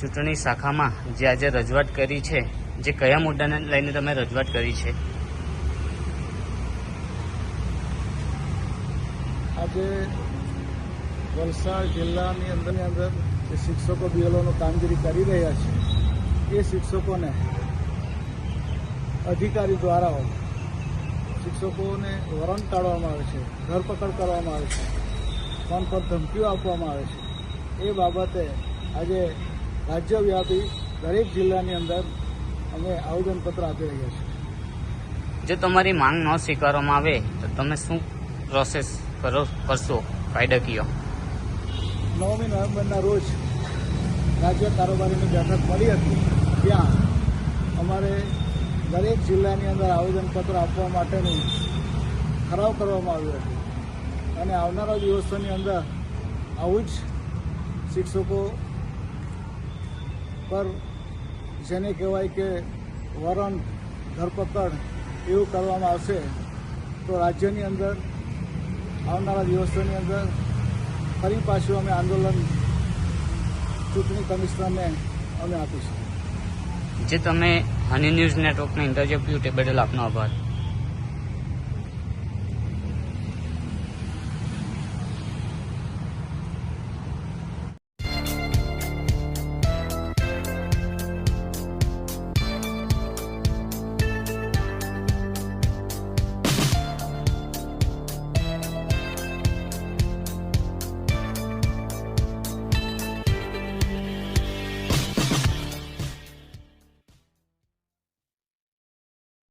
ચૂંટણી શાખામાં જે આજે રજૂઆત કરી છે, જે કયા મુદ્દાને લઈને તમે રજૂઆત કરી છે? આજે વલસાડ જિલ્લાની અંદરની અંદર જે શિક્ષકો બીએલઓનું કામગીરી કરી રહ્યા છે, એ શિક્ષકોને અધિકારી દ્વારા શિક્ષકોને વરણ કાઢવામાં આવે છે, ધરપકડ કરવામાં આવે છે, ફોન પર ધમકીઓ આપવામાં આવે છે. એ બાબતે આજે રાજ્યવ્યાપી દરેક જિલ્લાની અંદર અમે આવેદનપત્ર આપી રહ્યા છીએ. જો તમારી માંગ ન સ્વીકારવામાં આવે તો તમે શું પ્રોસેસ કરો કરશો? કાયદાકીય નવમી નવેમ્બરના રોજ રાજ્ય કારોબારીની બેઠક મળી હતી. ત્યાં અમારે દરેક જિલ્લાની અંદર આવેદનપત્ર આપવા માટેનું ઠરાવ કરવામાં આવ્યો હતો. અને આવનારા દિવસોની અંદર આવું જ શિક્ષકો પર જેને કહેવાય કે વરણ ધરપકડ એવું કરવામાં આવશે, તો રાજ્યની અંદર, આવનારા દિવસોની અંદર ફરી પાછું અમે આંદોલન ચૂંટણી કમિશનરને અમે આપીશું. જે તમે હની ન્યૂઝ નેટવર્કને ઇન્ટરવ્યુ તે બદલ આપનો આભાર.